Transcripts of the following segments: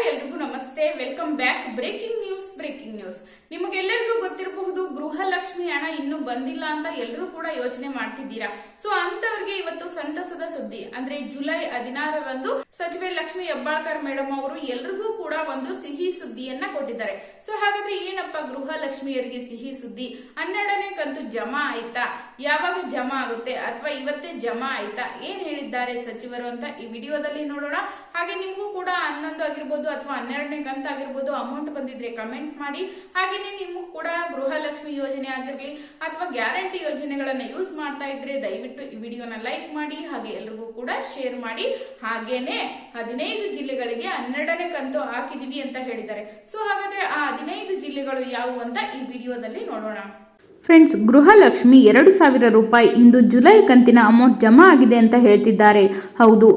Hi ಎಲ್ರಿಗೂ ನಮಸ್ತೆ. Welcome back breaking news breaking news ನಿಮಗೆಲ್ಲರಿಗೂ ಗೊತ್ತಿರಬಹುದು, ಗೃಹಲಕ್ಷ್ಮಿ ಹಣ ಇನ್ನೂ ಬಂದಿಲ್ಲ ಅಂತ ಎಲ್ಲರೂ ಕೂಡ ಯೋಚನೆ ಮಾಡ್ತಿದ್ದೀರಾ. ಸೊ ಅಂತವ್ರಿಗೆ ಇವತ್ತು ಸಂತಸದ ಸುದ್ದಿ, ಅಂದ್ರೆ ಜುಲೈ ಹದಿನಾರರಂದು ಸಚಿವೆ ಲಕ್ಷ್ಮಿ ಹೆಬ್ಬಾಳ್ಕರ್ ಮೇಡಮ್ ಅವರು ಎಲ್ರಿಗೂ ಕೂಡ ಒಂದು ಸಿಹಿ ಸುದ್ದಿಯನ್ನ ಕೊಟ್ಟಿದ್ದಾರೆ. ಸೊ ಹಾಗಾದ್ರೆ ಏನಪ್ಪ ಗೃಹಲಕ್ಷ್ಮಿಯರಿಗೆ ಸಿಹಿ ಸುದ್ದಿ? ಹನ್ನೆರಡನೇ ಕಂತು ಜಮಾ ಆಯ್ತಾ? ಯಾವಾಗ ಜಮಾ ಆಗುತ್ತೆ? ಅಥವಾ ಇವತ್ತೇ ಜಮಾ ಆಯ್ತಾ? ಏನ್ ಹೇಳಿದ್ದಾರೆ ಸಚಿವರು ಅಂತ ಈ ವಿಡಿಯೋದಲ್ಲಿ ನೋಡೋಣ. ಹಾಗೆ ನಿಮಗೂ ಕೂಡ ಹನ್ನೊಂದು ಆಗಿರ್ಬೋದು ಅಥವಾ ಹನ್ನೆರಡನೇ ಕಂತು ಆಗಿರ್ಬೋದು ಅಮೌಂಟ್ ಬಂದಿದ್ರೆ ಕಮೆಂಟ್ ಮಾಡಿ. ಹಾಗೇನೆ ನಿಮಗೂ ಕೂಡ ಗೃಹಲಕ್ಷ್ಮಿ ಯೋಜನೆ ಆಗಿರ್ಲಿ ಅಥವಾ ಗ್ಯಾರಂಟಿ ಯೋಜನೆಗಳನ್ನ ಯೂಸ್ ಮಾಡ್ತಾ ಇದ್ರೆ ದಯವಿಟ್ಟು ಈ ವಿಡಿಯೋನ ಲೈಕ್ ಮಾಡಿ ಹಾಗೆ ಎಲ್ರಿಗೂ ಕೂಡ ಶೇರ್ ಮಾಡಿ. ಹಾಗೇನೆ ಹದಿನೈದು ಜಿಲ್ಲೆಗಳಿಗೆ ಹನ್ನೆರಡನೇ ಕಂತು ಹಾಕಿದೀವಿ ಅಂತ ಹೇಳಿದ್ದಾರೆ. ಸೊ ಹಾಗಾದ್ರೆ ಆ ಹದಿನೈದು ಜಿಲ್ಲೆಗಳು ಯಾವುವು ಅಂತ ಈ ವಿಡಿಯೋದಲ್ಲಿ ನೋಡೋಣ. ಫ್ರೆಂಡ್ಸ್ ಗೃಹಲಕ್ಷ್ಮಿ ಎರಡು ಸಾವಿರ ರೂಪಾಯಿ ಇಂದು ಜುಲೈ ಕಂತಿನ ಅಮೌಂಟ್ ಜಮಾ ಆಗಿದೆ ಅಂತ ಹೇಳ್ತಿದ್ದಾರೆ. ಹೌದು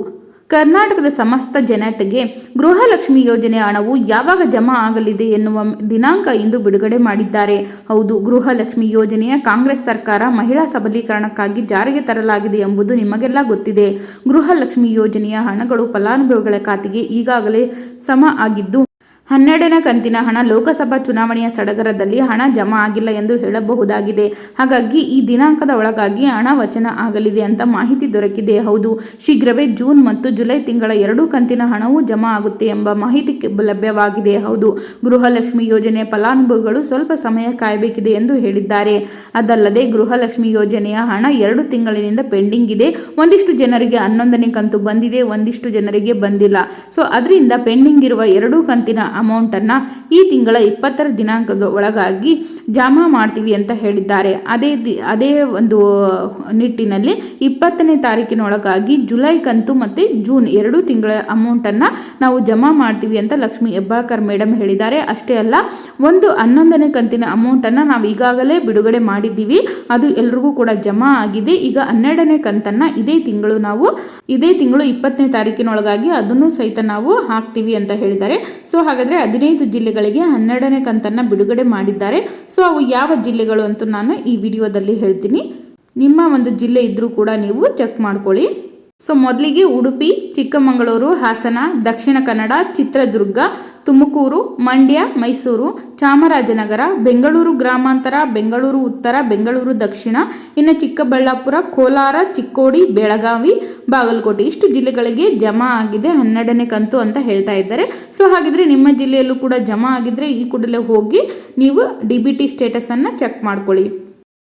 ಕರ್ನಾಟಕದ ಸಮಸ್ತ ಜನತೆಗೆ ಗೃಹಲಕ್ಷ್ಮಿ ಯೋಜನೆ ಹಣವು ಯಾವಾಗ ಜಮಾ ಆಗಲಿದೆ ಎನ್ನುವ ದಿನಾಂಕ ಇಂದು ಬಿಡುಗಡೆ ಮಾಡಿದ್ದಾರೆ. ಹೌದು, ಗೃಹಲಕ್ಷ್ಮಿ ಯೋಜನೆಯ ಕಾಂಗ್ರೆಸ್ ಸರ್ಕಾರ ಮಹಿಳಾ ಸಬಲೀಕರಣಕ್ಕಾಗಿ ಜಾರಿಗೆ ತರಲಾಗಿದೆ ಎಂಬುದು ನಿಮಗೆಲ್ಲ ಗೊತ್ತಿದೆ. ಗೃಹಲಕ್ಷ್ಮಿ ಯೋಜನೆಯ ಹಣಗಳು ಫಲಾನುಭವಿಗಳ ಖಾತೆಗೆ ಈಗಾಗಲೇ ಸಮ ಆಗಿದ್ದು ಹನ್ನೆರಡನೇ ಕಂತಿನ ಹಣ ಲೋಕಸಭಾ ಚುನಾವಣೆಯ ಸಡಗರದಲ್ಲಿ ಹಣ ಜಮಾ ಆಗಿಲ್ಲ ಎಂದು ಹೇಳಬಹುದಾಗಿದೆ. ಹಾಗಾಗಿ ಈ ದಿನಾಂಕದ ಒಳಗಾಗಿ ಹಣ ವಚನ ಆಗಲಿದೆ ಅಂತ ಮಾಹಿತಿ ದೊರಕಿದೆ. ಹೌದು, ಶೀಘ್ರವೇ ಜೂನ್ ಮತ್ತು ಜುಲೈ ತಿಂಗಳ ಎರಡೂ ಕಂತಿನ ಹಣವೂ ಜಮಾ ಆಗುತ್ತೆ ಎಂಬ ಮಾಹಿತಿ ಲಭ್ಯವಾಗಿದೆ. ಹೌದು, ಗೃಹಲಕ್ಷ್ಮಿ ಯೋಜನೆಯ ಫಲಾನುಭವಿಗಳು ಸ್ವಲ್ಪ ಸಮಯ ಕಾಯಬೇಕಿದೆ ಎಂದು ಹೇಳಿದ್ದಾರೆ. ಅದಲ್ಲದೆ ಗೃಹಲಕ್ಷ್ಮಿ ಯೋಜನೆಯ ಹಣ ಎರಡು ತಿಂಗಳಿನಿಂದ ಪೆಂಡಿಂಗ್ ಇದೆ. ಒಂದಿಷ್ಟು ಜನರಿಗೆ ಹನ್ನೊಂದನೇ ಕಂತು ಬಂದಿದೆ, ಒಂದಿಷ್ಟು ಜನರಿಗೆ ಬಂದಿಲ್ಲ. ಸೊ, ಅದರಿಂದ ಪೆಂಡಿಂಗ್ ಇರುವ ಎರಡೂ ಕಂತಿನ ಅಮೌಂಟನ್ನು ಈ ತಿಂಗಳ ಇಪ್ಪತ್ತರ ದಿನಾಂಕದ ಒಳಗಾಗಿ ಜಮಾ ಮಾಡ್ತೀವಿ ಅಂತ ಹೇಳಿದ್ದಾರೆ. ಅದೇ ಅದೇ ಒಂದು ನಿಟ್ಟಿನಲ್ಲಿ ಇಪ್ಪತ್ತನೇ ತಾರೀಕಿನೊಳಗಾಗಿ ಜುಲೈ ಕಂತು ಮತ್ತು ಜೂನ್ ಎರಡು ತಿಂಗಳ ಅಮೌಂಟನ್ನು ನಾವು ಜಮಾ ಮಾಡ್ತೀವಿ ಅಂತ ಲಕ್ಷ್ಮಿ ಹೆಬ್ಬಾಳ್ಕರ್ ಮೇಡಮ್ ಹೇಳಿದ್ದಾರೆ. ಅಷ್ಟೇ ಅಲ್ಲ, ಒಂದು ಹನ್ನೊಂದನೇ ಕಂತಿನ ಅಮೌಂಟನ್ನು ನಾವು ಈಗಾಗಲೇ ಬಿಡುಗಡೆ ಮಾಡಿದ್ದೀವಿ. ಅದು ಎಲ್ರಿಗೂ ಕೂಡ ಜಮಾ ಆಗಿದೆ. ಈಗ ಹನ್ನೆರಡನೇ ಕಂತನ್ನು ಇದೇ ತಿಂಗಳು ನಾವು, ಇದೇ ತಿಂಗಳು ಇಪ್ಪತ್ತನೇ ತಾರೀಕಿನೊಳಗಾಗಿ ಅದನ್ನು ಸಹಿತ ನಾವು ಹಾಕ್ತೀವಿ ಅಂತ ಹೇಳಿದ್ದಾರೆ. ಸೊ ಹಾಗಾದರೆ ಹದಿನೈದು ಜಿಲ್ಲೆಗಳಿಗೆ ಹನ್ನೆರಡನೇ ಕಂತನ್ನು ಬಿಡುಗಡೆ ಮಾಡಿದ್ದಾರೆ. ಸೊ ಅವು ಯಾವ ಜಿಲ್ಲೆಗಳು ಅಂತ ನಾನು ಈ ವಿಡಿಯೋದಲ್ಲಿ ಹೇಳ್ತೀನಿ. ನಿಮ್ಮ ಒಂದು ಜಿಲ್ಲೆ ಇದ್ದರೂ ಕೂಡ ನೀವು ಚೆಕ್ ಮಾಡ್ಕೊಳ್ಳಿ. ಸೊ ಮೊದಲಿಗೆ ಉಡುಪಿ, ಚಿಕ್ಕಮಗಳೂರು, ಹಾಸನ, ದಕ್ಷಿಣ ಕನ್ನಡ, ಚಿತ್ರದುರ್ಗ, ತುಮಕೂರು, ಮಂಡ್ಯ, ಮೈಸೂರು, ಚಾಮರಾಜನಗರ, ಬೆಂಗಳೂರು ಗ್ರಾಮಾಂತರ, ಬೆಂಗಳೂರು ಉತ್ತರ, ಬೆಂಗಳೂರು ದಕ್ಷಿಣ, ಇನ್ನು ಚಿಕ್ಕಬಳ್ಳಾಪುರ, ಕೋಲಾರ, ಚಿಕ್ಕೋಡಿ, ಬೆಳಗಾವಿ, ಬಾಗಲಕೋಟೆ ಇಷ್ಟು ಜಿಲ್ಲೆಗಳಿಗೆ ಜಮಾ ಆಗಿದೆ ಹನ್ನೆರಡನೇ ಕಂತು ಅಂತ ಹೇಳ್ತಾ ಇದ್ದಾರೆ. ಸೊ ಹಾಗಿದ್ರೆ ನಿಮ್ಮ ಜಿಲ್ಲೆಯಲ್ಲೂ ಕೂಡ ಜಮಾ ಆಗಿದ್ರೆ ಈ ಕೂಡಲೇ ಹೋಗಿ ನೀವು ಡಿ ಬಿ ಟಿ ಸ್ಟೇಟಸನ್ನು ಚೆಕ್ ಮಾಡ್ಕೊಳ್ಳಿ.